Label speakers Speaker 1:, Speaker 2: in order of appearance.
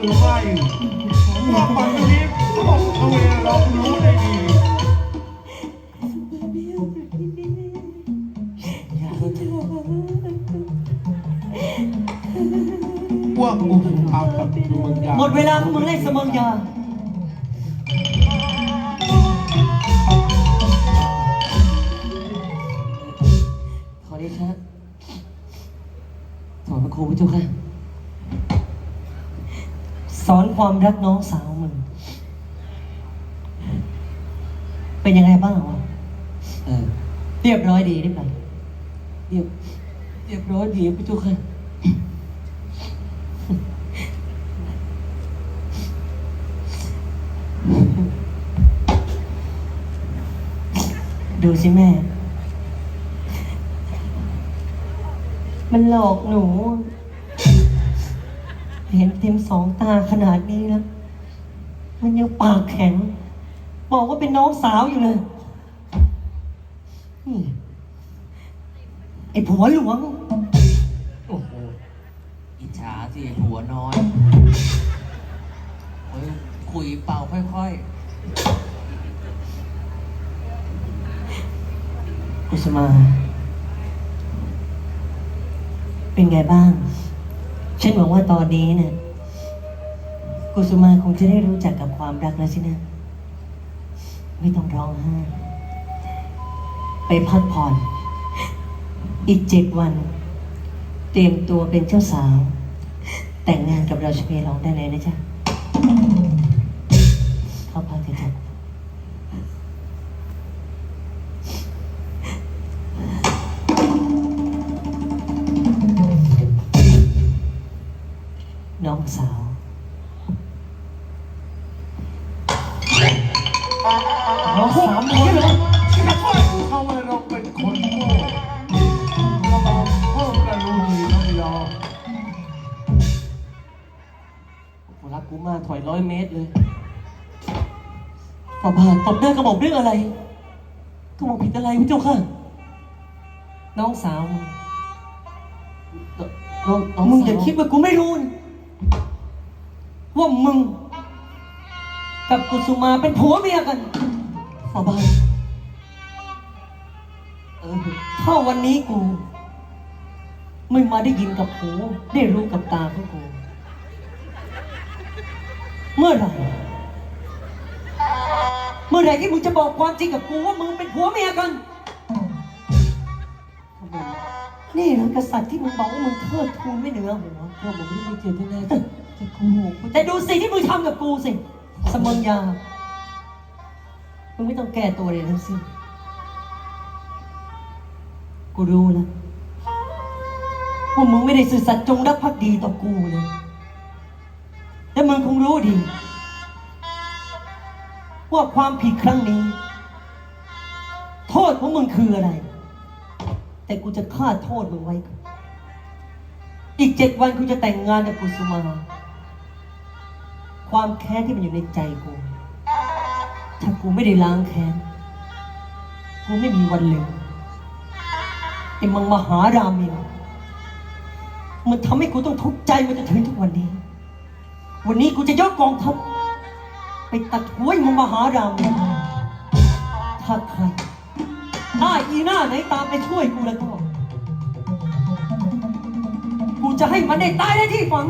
Speaker 1: หรือไม่ว่าปัจจุบันพวกเขาเองเรารู้ได้ดีว่ากูทำกับมึงยา
Speaker 2: หมดเวลาของมึงเล่นสมองยาขอเดชะสอนพระครูพระเจ้าค่ะ อนความรักน้องสาวมึง เป็นยังไงบ้างวะเออเรียบร้อยดีหรือเปล่าเรียบเรียบร้อยดีพระเจ้าค่ะดูสิแม่ มันหลอกหนู เห็นเต็มสองตาขนาดนี้แล้วมันยังปากแข็ง บอกว่าเป็นน้องสาวอยู่เลยนี่ไอ้ผัวหลวง
Speaker 3: โอ้โห อิจฉาสิหัวน้อยเฮ้ยคุยเป่าค่อย
Speaker 2: กุสมา เป็นไงบ้าง ฉันหวังว่าตอนนี้เนี่ยกุสุมาคงจะได้รู้จักกับความรักแล้วสินะ ไม่ต้องร้องไห้ ไปพักผ่อน อีกเจ็ดวัน เตรียมตัวเป็นเจ้าสาว แต่งงานกับเราชเมลองได้เลยนะจ๊ะ น้องสาวน้องสาวมึงเหรอ
Speaker 1: เขาไม่เราเป็นคนโง่เราบอกพวกเรารู้ดีนะพี่ยอม
Speaker 2: กูรักกูมากถอยร้อยเมตรเลยฝ่าบาทตบหน้ากระบอกเรื่องอะไรกระบอกผิดอะไรพระเจ้าค่ะ น้องสาวมึงน้องน้องมึงอย่าคิดว่ากูไม่รู้นะ ว่ามึง กับกุสุมาเป็นผัวเมียกันฝ่าบาทเออถ้าวันนี้กู ไม่มาได้ยินกับหูได้รู้กับตาของกู เมื่อไหร่เมื่อไหร่ที่มึงจะบอกความจริงกับกูว่ามึงเป็นผัวเมียกัน นี่เหรอกษัตริย์ที่มึงบอกว่ามึงเทิดทูนไม่เหนือหัวก็ผมไม่ได้เจตนาจะจะโกหกแต่ดูสิ่งที่มึงทำกับกูสิสมังยามึงไม่ต้องแก้ตัวเลยทั้งสิ้นกูรู้แล้วว่ามึงไม่ได้สื่อสัตย์จงรักภักดีต่อกูเลยแต่มึงคงรู้ดี ว่าความผิดครั้งนี้ โทษของมึงคืออะไร แต่กูจะฆ่าโทษมึงไว้ อีกเจ็ดวันกูจะแต่งงานกับกุสุมา ความแค้นที่มันอยู่ในใจกู ถ้ากูไม่ได้ล้างแค้น กูไม่มีวันลืมไอ้มังมหารามิน มันทำให้กูต้องทุกข์ใจมาจนถึงทุกวันนี้ วันนี้กูจะยกกองทัพไปตัดหัวมังมหารามินถ้าใคร ถ้าอีหน้าไหนตามไปช่วยกูแล้วก็ กูจะให้มันได้ตายได้ที่ฝัง